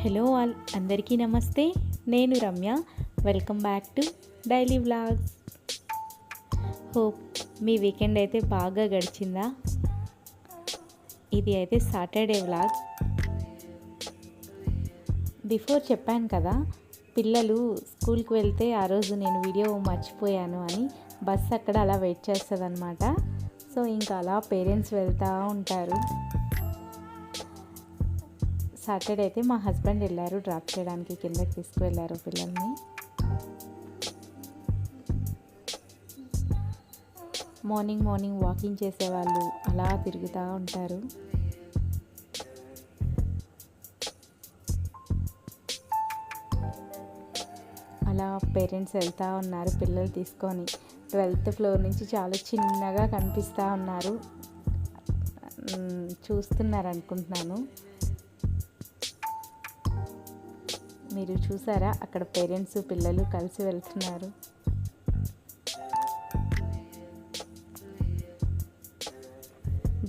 Hello all అందరికీ నమస్తే. నేను Ramya. Welcome back to daily vlogs hope me weekend అయితే బాగా గడిచిందా? ఇది అయితే సాటర్డే వ్లాగ్ బిఫోర్ చెప్పాను కదా పిల్లలు స్కూల్కి వెళ్తే ఆ రోజు నేను వీడియో మర్చిపోయాను అని బస్ అక్కడ అలా వెయిట్ చేస్తుంది అనమాట సో ఇంకా అలా పేరెంట్స్ వెళ్తూ ఉంటారు. సాటర్డే అయితే మా హస్బెండ్ వెళ్ళారు డ్రాప్ చేయడానికి కిందకి తీసుకువెళ్ళారు పిల్లల్ని. మార్నింగ్ మార్నింగ్ వాకింగ్ చేసేవాళ్ళు అలా తిరుగుతూ ఉంటారు. అలా పేరెంట్స్ వెళ్తూ ఉన్నారు పిల్లలు తీసుకొని. ట్వెల్త్ ఫ్లోర్ నుంచి చాలా చిన్నగా కనిపిస్తూ ఉన్నారు. చూస్తున్నారు అనుకుంటున్నాను. మీరు చూసారా? అక్కడ పేరెంట్స్ పిల్లలు కలిసి వెళ్తున్నారు.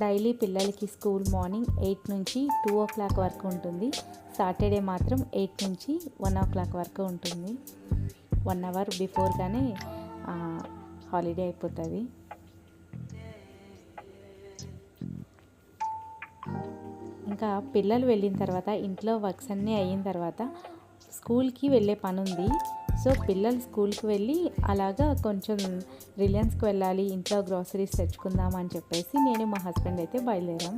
డైలీ పిల్లలకి స్కూల్ మార్నింగ్ ఎయిట్ నుంచి టూ ఓ క్లాక్ వరకు ఉంటుంది. సాటర్డే మాత్రం ఎయిట్ నుంచి వన్ ఓ క్లాక్ వరకు ఉంటుంది. వన్ అవర్ బిఫోర్గానే హాలిడే అయిపోతుంది. ఇంకా పిల్లలు వెళ్ళిన తర్వాత ఇంట్లో వర్క్స్ అన్నీ అయిన తర్వాత స్కూల్కి వెళ్ళే పని ఉంది సో పిల్లలు స్కూల్కి వెళ్ళి అలాగా కొంచెం రిలయన్స్కి వెళ్ళాలి ఇంట్లో గ్రాసరీస్ తెచ్చుకుందాం అని చెప్పేసి నేను మా హస్బెండ్ అయితే బయలుదేరాం.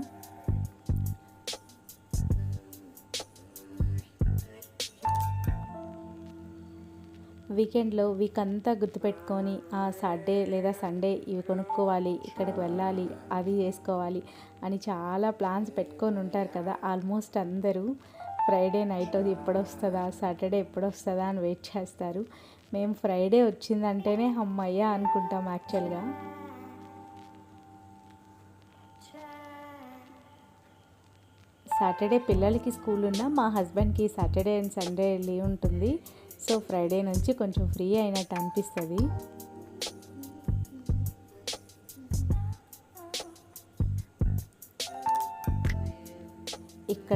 వీకెండ్లో వీక్ అంతా గుర్తుపెట్టుకొని ఆ సాటర్డే లేదా సండే ఇవి కొనుక్కోవాలి ఇక్కడికి వెళ్ళాలి అది చేసుకోవాలి అని చాలా ప్లాన్స్ పెట్టుకొని ఉంటారు కదా ఆల్మోస్ట్ అందరూ. ఫ్రైడే నైట్ అది ఎప్పుడు వస్తుందా సాటర్డే ఎప్పుడు వస్తుందా అని వెయిట్ చేస్తారు. మేము ఫ్రైడే వచ్చిందంటేనే అమ్మయ్య అనుకుంటాం యాక్చువల్గా సాటర్డే పిల్లలకి స్కూల్ ఉన్నా మా హస్బెండ్కి సాటర్డే అండ్ సండే లీవ్ ఉంటుంది. సో ఫ్రైడే నుంచి కొంచెం ఫ్రీ అయినట్టు అనిపిస్తుంది.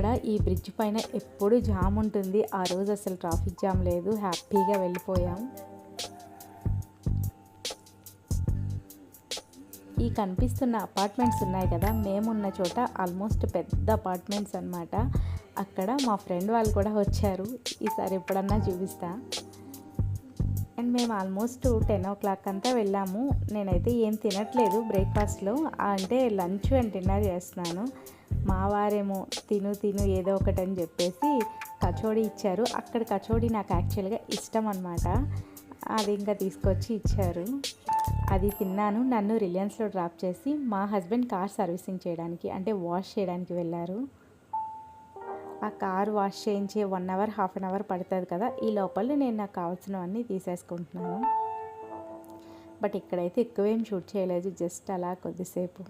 ఇక్కడ ఈ బ్రిడ్జ్ పైన ఎప్పుడు జామ్ ఉంటుంది. ఆ రోజు అసలు ట్రాఫిక్ జామ్ లేదు. హ్యాపీగా వెళ్ళిపోయాం. ఈ కనిపిస్తున్న అపార్ట్మెంట్స్ ఉన్నాయి కదా మేమున్న చోట ఆల్మోస్ట్ పెద్ద అపార్ట్మెంట్స్ అన్నమాట. అక్కడ మా ఫ్రెండ్ వాళ్ళు కూడా వచ్చారు. ఈసారి ఎప్పుడన్నా చూపిస్తా. అండ్ మేము ఆల్మోస్ట్ టెన్ ఓ క్లాక్ అంతా వెళ్ళాము. నేనైతే ఏం తినట్లేదు బ్రేక్ఫాస్ట్లో. అంటే లంచ్ అండ్ డిన్నర్ చేస్తున్నాను. మా వారేమో తిను తిను ఏదో ఒకటి అని చెప్పేసి కచోడీ ఇచ్చారు. అక్కడ కచోడీ నాకు యాక్చువల్గా ఇష్టం అనమాట అది ఇంకా తీసుకొచ్చి ఇచ్చారు. అది తిన్నాను. నన్ను రిలయన్స్లో డ్రాప్ చేసి మా హస్బెండ్ కార్ సర్వీసింగ్ చేయడానికి అంటే వాష్ చేయడానికి వెళ్ళారు. ఆ కార్ వాష్ చేయించే one hour half an hour పడుతుంది కదా ఈ లోపల నేను నాకు కావాల్సినవన్నీ తీసేసుకుంటున్నాను. బట్ ఇక్కడైతే ఎక్కువేం షూట్ చేయలేదు జస్ట్ అలా కొద్దిసేపు.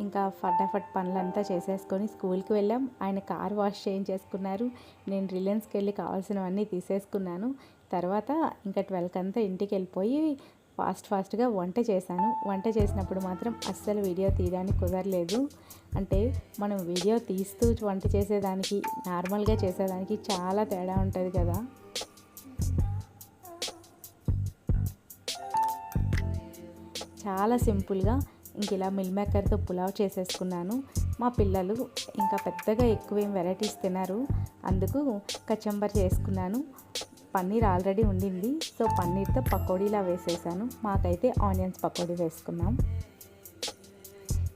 ఇంకా ఫటాఫట్ పనులంతా చేసేసుకొని స్కూల్కి వెళ్ళాం. ఆయన కార్ వాష్ చేయించేసుకున్నారు. నేను రిలయన్స్కి వెళ్ళి కావాల్సినవన్నీ తీసేసుకున్నాను. తర్వాత ఇంకా ట్వెల్వ్కి అంతా ఇంటికి వెళ్ళిపోయి ఫాస్ట్ ఫాస్ట్గా వంట చేశాను. వంట చేసినప్పుడు మాత్రం అస్సలు వీడియో తీయడానికి కుదరలేదు. అంటే మనం వీడియో తీస్తూ వంట చేసేదానికి నార్మల్గా చేసేదానికి చాలా తేడా ఉంటుంది కదా. చాలా సింపుల్గా ఇంక ఇలా మిల్ మేకర్తో పులావ్ చేసేసుకున్నాను. మా పిల్లలు ఇంకా పెద్దగా ఎక్కువ ఏం వెరైటీస్ తినరు. అందుకు కచంబర్ చేసుకున్నాను. పన్నీర్ ఆల్రెడీ ఉండింది. సో పన్నీర్తో పకోడీలా వేసేసాను. మాకైతే ఆనియన్స్ పకోడీ వేసుకున్నాం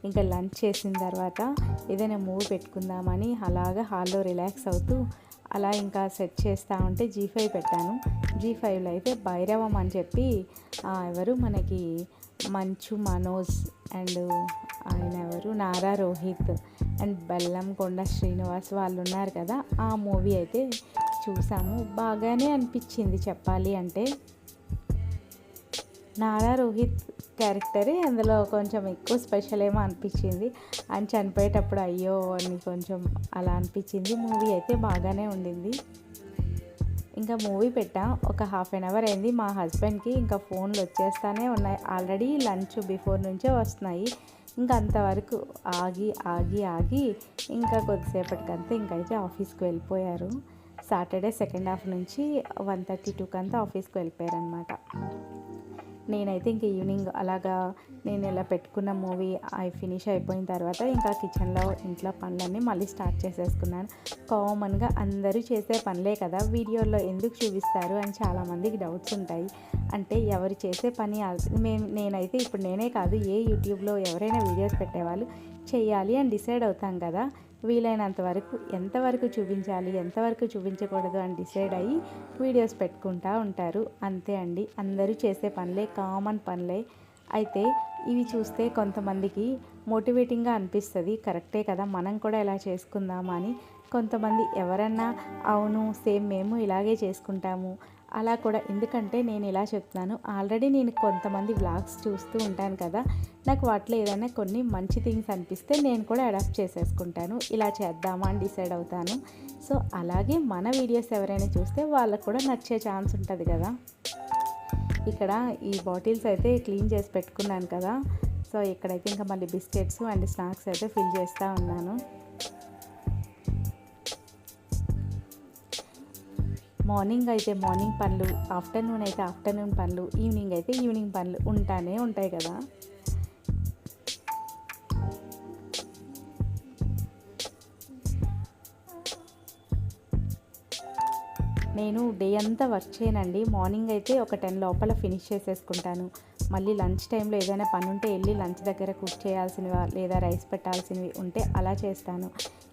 ఇంకా లంచ్ చేసిన తర్వాత ఏదైనా మూవీ పెట్టుకుందామని అలాగా హాల్లో రిలాక్స్ అవుతూ అలా ఇంకా సెట్ చేస్తూ ఉంటే జీ ఫైవ్ పెట్టాను. జీ ఫైవ్లో అయితే భైరవం అని చెప్పి ఎవరు మనకి మంచు మనోజ్ అండ్ ఆయన ఎవరు? నారా రోహిత్ అండ్ బెల్లంకొండ శ్రీనివాస్ వాళ్ళు ఉన్నారు కదా ఆ మూవీ అయితే చూసాము. బాగానే అనిపించింది చెప్పాలి అంటే. నారా రోహిత్ క్యారెక్టరే అందులో కొంచెం ఎక్కువ స్పెషల్ ఏమో అనిపించింది. అని చనిపోయేటప్పుడు అయ్యో అని కొంచెం అలా అనిపించింది. మూవీ అయితే బాగానే ఉండింది. ఇంకా మూవీ పెట్టాం. ఒక హాఫ్ అన్ అవర్ అయింది. మా హస్బెండ్కి ఇంకా ఫోన్లు వచ్చేస్తానే ఉన్నాయి. ఆల్రెడీ లంచ్ బిఫోర్ నుంచే వస్తున్నాయి. ఇంకా అంతవరకు ఆగి ఆగి ఆగి ఇంకా కొద్దిసేపటికంతా ఇంకైతే ఆఫీస్కి వెళ్ళిపోయారు. సాటర్డే సెకండ్ హాఫ్ నుంచి వన్ థర్టీ టూకి అంతా ఆఫీస్కి వెళ్ళిపోయారనమాట నేనైతే ఇంక ఈవినింగ్ అలాగా నేను ఇలా పెట్టుకున్న మూవీ అవి ఫినిష్ అయిపోయిన తర్వాత ఇంకా కిచెన్లో ఇంట్లో పనులన్నీ మళ్ళీ స్టార్ట్ చేసేసుకున్నాను. కామన్గా అందరూ చేసే పనులే కదా వీడియోలో ఎందుకు చూపిస్తారు అని చాలామందికి డౌట్స్ ఉంటాయి. అంటే ఎవరు చేసే పని మేము నేనైతే ఇప్పుడు నేనే కాదు ఏ యూట్యూబ్లో ఎవరైనా వీడియోస్ పెట్టేవాళ్ళు చేయాలి అని డిసైడ్ అవుతాం కదా. వీలైనంత వరకు ఎంతవరకు చూపించాలి ఎంతవరకు చూపించకూడదు అని డిసైడ్ అయ్యి వీడియోస్ పెట్టుకుంటూ ఉంటారు. అంతే అండి. అందరూ చేసే పనులే కామన్ పనులే. అయితే ఇవి చూస్తే కొంతమందికి మోటివేటింగ్గా అనిపిస్తుంది. కరెక్టే కదా మనం కూడా ఇలా చేసుకుందామా అని కొంతమంది ఎవరన్నా అవును సేమ్ మేము ఇలాగే చేసుకుంటాము అలా కూడా. ఎందుకంటే నేను ఇలా చెప్తున్నాను. ఆల్రెడీ నేను కొంతమంది వ్లాగ్స్ చూస్తూ ఉంటాను కదా. నాకు వాటిలో ఏదైనా కొన్ని మంచి థింగ్స్ అనిపిస్తే నేను కూడా అడాప్ట్ చేసేసుకుంటాను. ఇలా చేద్దామా అని డిసైడ్ అవుతాను. సో అలాగే మన వీడియోస్ ఎవరైనా చూస్తే వాళ్ళకు కూడా నచ్చే ఛాన్స్ ఉంటుంది కదా. ఇక్కడ ఈ బాటిల్స్ అయితే క్లీన్ చేసి పెట్టుకున్నాను కదా. సో ఇక్కడైతే ఇంకా మళ్ళీ బిస్కెట్స్ అండ్ స్నాక్స్ అయితే ఫిల్ చేస్తూ ఉన్నాను. మార్నింగ్ అయితే మార్నింగ్ పనులు ఆఫ్టర్నూన్ అయితే ఆఫ్టర్నూన్ పనులు ఈవినింగ్ అయితే ఈవినింగ్ పనులు ఉంటానే ఉంటాయి కదా. నేను డే అంతా వర్క్ చేయనండి. మార్నింగ్ అయితే ఒక టెన్ లోపల ఫినిష్ చేసేసుకుంటాను. మళ్ళీ లంచ్ టైంలో ఏదైనా పని ఉంటే వెళ్ళి లంచ్ దగ్గర కుక్ చేయాల్సినవి లేదా రైస్ పెట్టాల్సినవి ఉంటే అలా చేస్తాను.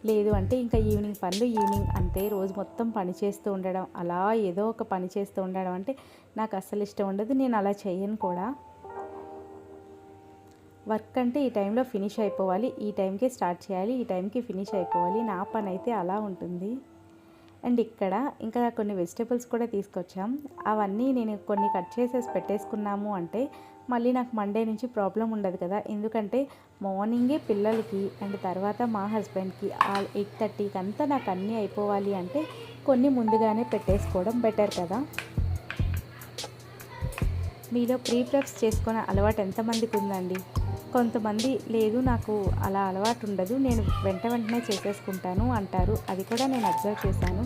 లేదు అంటే ఇంకా ఈవినింగ్ పనులు ఈవినింగ్ అంతే. రోజు మొత్తం పని చేస్తూ ఉండడం అలా ఏదో ఒక పని చేస్తూ ఉండడం అంటే నాకు అస్సలు ఇష్టం ఉండదు. నేను అలా చేయను కూడా. వర్క్ అంటే ఈ టైంలో ఫినిష్ అయిపోవాలి. ఈ టైంకే స్టార్ట్ చేయాలి. ఈ టైంకి ఫినిష్ అయిపోవాలి. నా పని అయితే అలా ఉంటుంది. అండ్ ఇక్కడ ఇంకా కొన్ని వెజిటేబుల్స్ కూడా తీసుకొచ్చాం. అవన్నీ నేను కొన్ని కట్ చేసేసి పెట్టేసుకున్నాము అంటే మళ్ళీ నాకు మండే నుంచి ప్రాబ్లం ఉండదు కదా. ఎందుకంటే మార్నింగే పిల్లలకి అండ్ తర్వాత మా హస్బెండ్కి ఆల్ ఎయిట్ థర్టీకి అంతా నాకు అన్నీ అయిపోవాలి అంటే కొన్ని ముందుగానే పెట్టేసుకోవడం బెటర్ కదా. మీలో ప్రీ ప్రెప్స్ చేసుకునే అలవాటు ఎంతమందికి ఉందండి? కొంతమంది లేదు నాకు అలా అలవాటు ఉండదు నేను వెంట వెంటనే చేసేసుకుంటాను అంటారు. అది కూడా నేను అబ్జర్వ్ చేశాను.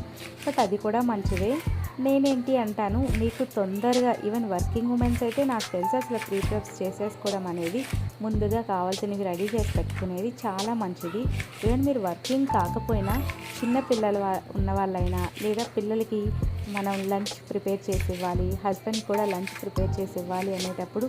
బట్ అది కూడా మంచిదే. నేనేంటి అంటాను? మీకు తొందరగా ఈవెన్ వర్కింగ్ ఉమెన్స్ అయితే నాకు తెలిసి అసలు ప్రీ ప్రెప్స్ చేసేసుకోవడం అనేది ముందుగా కావాల్సినవి రెడీ చేసి పెట్టుకునేది చాలా మంచిది. ఈవెన్ మీరు వర్కింగ్ కాకపోయినా చిన్న పిల్లలు ఉన్న వాళ్ళైనా లేదా పిల్లలకి మనం లంచ్ ప్రిపేర్ చేసి ఇవ్వాలి హస్బెండ్ కూడా లంచ్ ప్రిపేర్ చేసి ఇవ్వాలి అనేటప్పుడు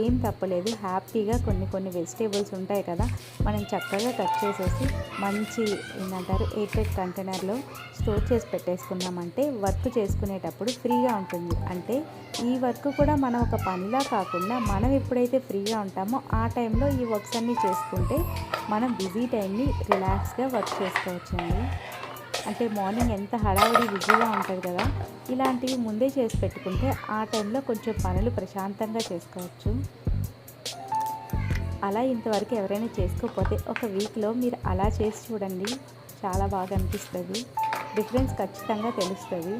ఏం తప్పలేదు. హ్యాపీగా కొన్ని కొన్ని వెజిటేబుల్స్ ఉంటాయి కదా మనం చక్కగా కట్ చేసేసి మంచి ఏంటంటారు ఎయిర్టెడ్ కంటైనర్లో స్టోర్ చేసి పెట్టేసుకున్నామంటే వర్క్ చేసుకునేటప్పుడు ఫ్రీగా ఉంటుంది. అంటే ఈ వర్క్ కూడా మనం ఒక పనిలా కాకుండా మనం ఎప్పుడైతే ఫ్రీగా ఉంటామో ఆ టైంలో ఈ వర్క్స్ అన్నీ చేసుకుంటే మనం బిజీ టైంని రిలాక్స్గా వర్క్ చేసుకోవచ్చండి. అంటే మార్నింగ్ ఎంత హడావిడి బిజీగా ఉంటుంది కదా ఇలాంటివి ముందే చేసి పెట్టుకుంటే ఆ టైంలో కొంచెం పనులు ప్రశాంతంగా చేసుకోవచ్చు. అలా ఇంతవరకు ఎవరైనా చేసుకోకపోతే ఒక వీక్లో మీరు అలా చేసి చూడండి. చాలా బాగా అనిపిస్తుంది. డిఫరెన్స్ ఖచ్చితంగా తెలుస్తుంది.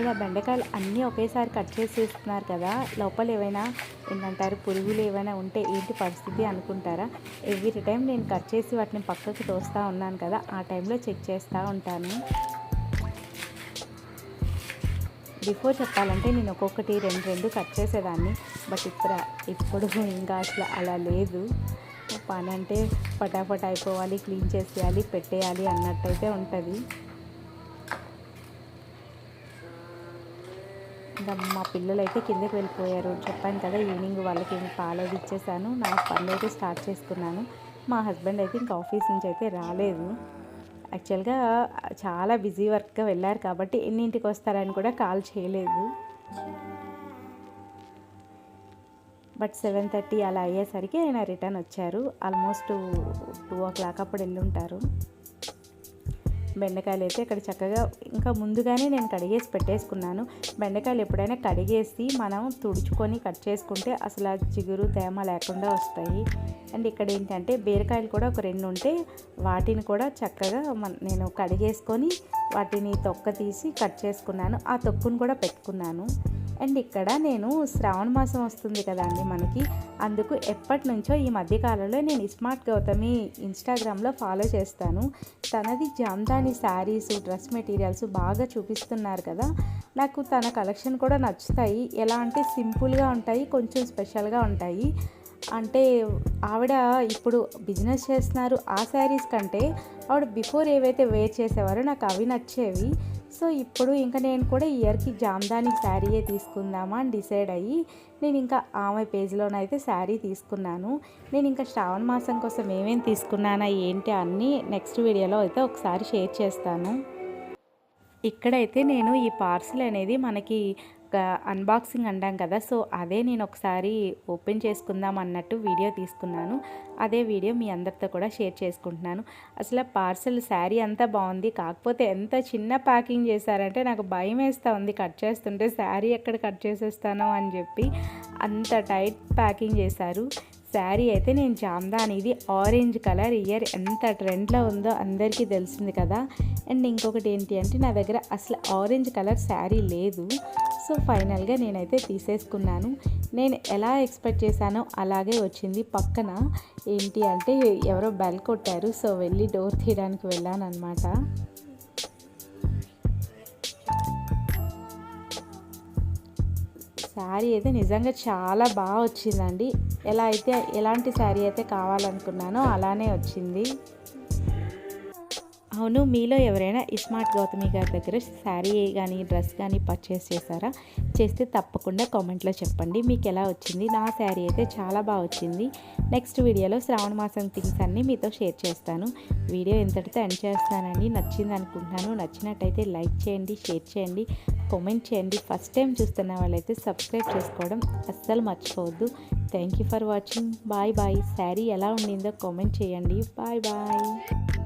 ఇలా బెండకాయలు అన్నీ ఒకేసారి కట్ చేసేస్తున్నారు కదా లోపల ఏమైనా ఏంటంటారు పురుగులు ఏమైనా ఉంటే ఏంటి పరిస్థితి అనుకుంటారా? ఎవ్రీ టైం నేను కట్ చేసి వాటిని పక్కకు తోస్తూ ఉన్నాను కదా ఆ టైంలో చెక్ చేస్తూ ఉంటాను. బిఫోర్ చెప్పాలంటే నేను ఒక్కొక్కటి రెండు రెండు కట్ చేసేదాన్ని బట్ ఇప్పుడు ఇప్పుడు ఇంకా అసలు అలా లేదు. పని అంటే పటాపట అయిపోవాలి క్లీన్ చేసేయాలి పెట్టేయాలి అన్నట్టయితే ఉంటుంది. ఇంకా మా పిల్లలు అయితే కిందకి వెళ్ళిపోయారు. చెప్పాను కదా ఈవినింగ్ వాళ్ళకి పాలు ఇచ్చేసాను. నా పనులు అయితే స్టార్ట్ చేసుకున్నాను. మా హస్బెండ్ అయితే ఇంకా ఆఫీస్ నుంచి అయితే రాలేదు. యాక్చువల్గా చాలా బిజీ వర్క్గా వెళ్ళారు కాబట్టి ఎన్నింటికి వస్తారని కూడా కాల్ చేయలేదు. బట్ సెవెన్ థర్టీ అలా అయ్యేసరికి ఆయన రిటర్న్ వచ్చారు. ఆల్మోస్ట్ టూ ఓ క్లాక్ అప్పుడు వెళ్ళి ఉంటారు బెండకాయలు అయితే ఇక్కడ చక్కగా ఇంకా ముందుగానే నేను కడిగేసి పెట్టేసుకున్నాను. బెండకాయలు ఎప్పుడైనా కడిగేసి మనం తుడుచుకొని కట్ చేసుకుంటే అసలు ఆ చిగురు తేమ లేకుండా వస్తాయి. అండ్ ఇక్కడ ఏంటంటే బీరకాయలు కూడా ఒక రెండు ఉంటే వాటిని కూడా చక్కగా నేను కడిగేసుకొని వాటిని తొక్క తీసి కట్ చేసుకున్నాను. ఆ తొక్కును కూడా పెట్టుకున్నాను. అండ్ ఇక్కడ నేను శ్రావణ మాసం వస్తుంది కదండి మనకి. అందుకు ఎప్పటి నుంచో ఈ మధ్యకాలంలో నేను స్మార్ట్ గౌతమి ఇన్స్టాగ్రామ్లో ఫాలో చేస్తాను. తనది జామ్దాని శారీస్ డ్రెస్ మెటీరియల్స్ బాగా చూపిస్తున్నారు కదా. నాకు తన కలెక్షన్ కూడా నచ్చుతాయి. ఎలా అంటే సింపుల్గా ఉంటాయి కొంచెం స్పెషల్గా ఉంటాయి. అంటే ఆవిడ ఇప్పుడు బిజినెస్ చేస్తున్నారు ఆ శారీస్ కంటే. ఆవిడ బిఫోర్ ఏవైతే వేర్ చేసేవారో నాకు అవి నచ్చేవి. సో ఇప్పుడు ఇంకా నేను కూడా ఇయర్కి జామ్దాని శారీయే తీసుకుందామా అని డిసైడ్ అయ్యి నేను ఇంకా ఆమె పేజ్లోనైతే శారీ తీసుకున్నాను. నేను ఇంకా శ్రావణ మాసం కోసం ఏమేమి తీసుకున్నానా ఏంటి అన్నీ నెక్స్ట్ వీడియోలో అయితే ఒకసారి షేర్ చేస్తాను. ఇక్కడైతే నేను ఈ పార్సిల్ అనేది మనకి అన్బాక్సింగ్ అంటాం కదా సో అదే నేను ఒకసారి ఓపెన్ చేసుకుందాం అన్నట్టు వీడియో తీసుకున్నాను. అదే వీడియో మీ అందరితో కూడా షేర్ చేసుకుంటున్నాను. అసలు పార్సల్ శారీ అంతా బాగుంది కాకపోతే ఎంత చిన్న ప్యాకింగ్ చేశారంటే నాకు భయం వేస్తూ ఉంది కట్ చేస్తుంటే శారీ ఎక్కడ కట్ చేసేస్తానో అని చెప్పి అంత టైట్ ప్యాకింగ్ చేశారు. శారీ అయితే నేను జామ్దానిది ఆరెంజ్ కలర్ ఇయర్ ఎంత ట్రెండ్లో ఉందో అందరికీ తెలిసింది కదా. అండ్ ఇంకొకటి ఏంటి అంటే నా దగ్గర అసలు ఆరెంజ్ కలర్ శారీ లేదు. సో ఫైనల్గా నేనైతే తీసేసుకున్నాను. నేను ఎలా ఎక్స్పెక్ట్ చేశానో అలాగే వచ్చింది పక్కన. ఏంటి అంటే ఎవరో బెల్ కొట్టారు. సో వెళ్ళి డోర్ తీయడానికి వెళ్ళాను అనమాట శారీ అయితే నిజంగా చాలా బాగా వచ్చిందండి. ఎలా అయితే ఎలాంటి శారీ అయితే కావాలనుకున్నానో అలానే వచ్చింది. అవును మీలో ఎవరైనా ఇస్మార్ట్ గౌతమి గారి దగ్గర శారీ కానీ డ్రెస్ కానీ పర్చేస్ చేశారా? చేస్తే తప్పకుండా కామెంట్లో చెప్పండి. మీకు ఎలా వచ్చింది? నా శారీ అయితే చాలా బాగా వచ్చింది. నెక్స్ట్ వీడియోలో శ్రావణ మాసం థింగ్స్ అన్నీ మీతో షేర్ చేస్తాను. వీడియో ఎంతటితో ఎండ్ చేస్తానండి. నచ్చింది అనుకుంటున్నాను. నచ్చినట్టయితే లైక్ చేయండి షేర్ చేయండి కామెంట్ చేయండి. ఫస్ట్ టైం చూస్తున్న వాళ్ళైతే సబ్స్క్రైబ్ చేసుకోవడం అస్సలు మర్చిపోవద్దు. Thank you for watching. Bye bye. Sari ఎలా ఉండిందో కామెంట్ చేయండి. Bye bye.